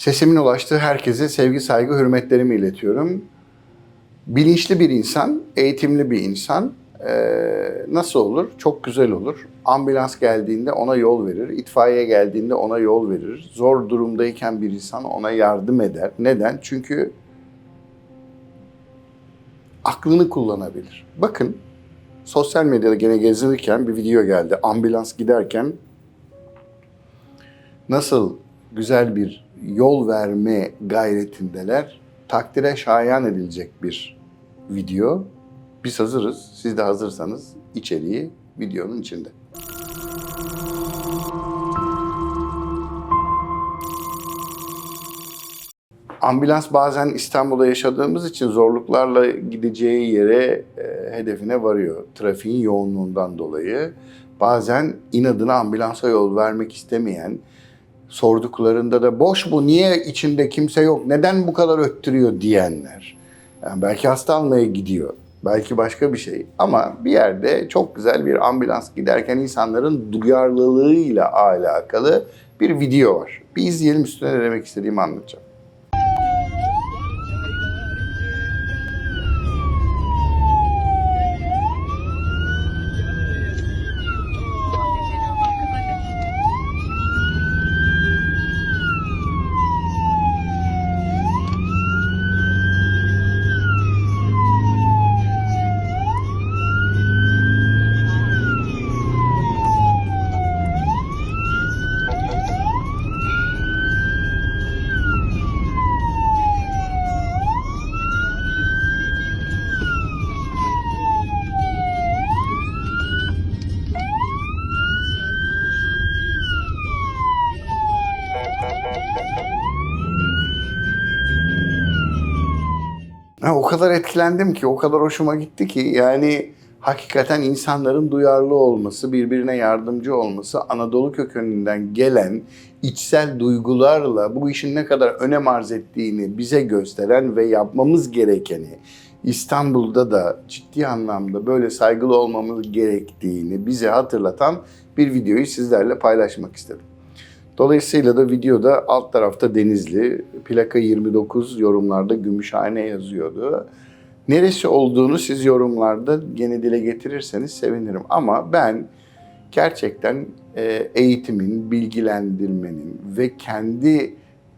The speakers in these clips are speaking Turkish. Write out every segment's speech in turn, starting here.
Sesimin ulaştığı herkese sevgi, saygı, hürmetlerimi iletiyorum. Bilinçli bir insan, eğitimli bir insan eee, nasıl olur? Çok güzel olur. Ambulans geldiğinde ona yol verir, itfaiye geldiğinde ona yol verir. Zor durumdayken bir insan ona yardım eder. Neden? Çünkü aklını kullanabilir. Bakın sosyal medyada gene gezinirken bir video geldi. Ambulans giderken nasıl güzel bir yol verme gayretindeler. Takdire şayan edilecek bir video. Biz hazırız. Siz de hazırsanız içeriği videonun içinde. Ambulans bazen İstanbul'da yaşadığımız için zorluklarla gideceği yere e, hedefine varıyor. Trafiğin yoğunluğundan dolayı. Bazen inadına ambulansa yol vermek istemeyen, sorduklarında da boş bu niye içinde kimse yok neden bu kadar öttürüyor diyenler. Yani belki hasta almaya gidiyor. Belki başka bir şey. Ama bir yerde çok güzel bir ambulans giderken insanların duyarlılığıyla alakalı bir video var. Bir izleyelim üstüne ne demek istediğimi anlatacağım. Ha, o kadar etkilendim ki, o kadar hoşuma gitti ki yani hakikaten insanların duyarlı olması, birbirine yardımcı olması, Anadolu kökeninden gelen içsel duygularla bu işin ne kadar önem arz ettiğini bize gösteren ve yapmamız gerekeni, İstanbul'da da ciddi anlamda böyle saygılı olmamız gerektiğini bize hatırlatan bir videoyu sizlerle paylaşmak istedim. Dolayısıyla da videoda alt tarafta Denizli, plaka 29 yorumlarda Gümüşhane yazıyordu. Neresi olduğunu siz yorumlarda gene dile getirirseniz sevinirim. Ama ben gerçekten e, eğitimin, bilgilendirmenin ve kendi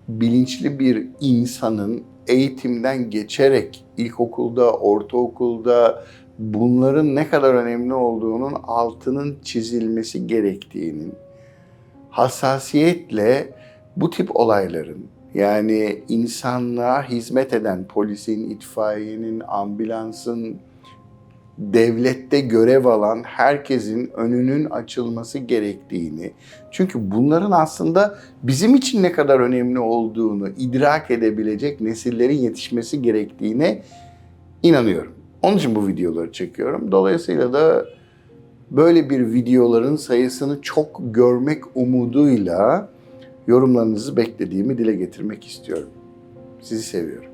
bilinçli bir insanın eğitimden geçerek ilkokulda, ortaokulda bunların ne kadar önemli olduğunun altının çizilmesi gerektiğinin hassasiyetle bu tip olayların yani insanlığa hizmet eden polisin, itfaiyenin, ambulansın, devlette görev alan herkesin önünün açılması gerektiğini, çünkü bunların aslında bizim için ne kadar önemli olduğunu idrak edebilecek nesillerin yetişmesi gerektiğine inanıyorum. Onun için bu videoları çekiyorum. Dolayısıyla da böyle bir videoların sayısını çok görmek umuduyla yorumlarınızı beklediğimi dile getirmek istiyorum. Sizi seviyorum.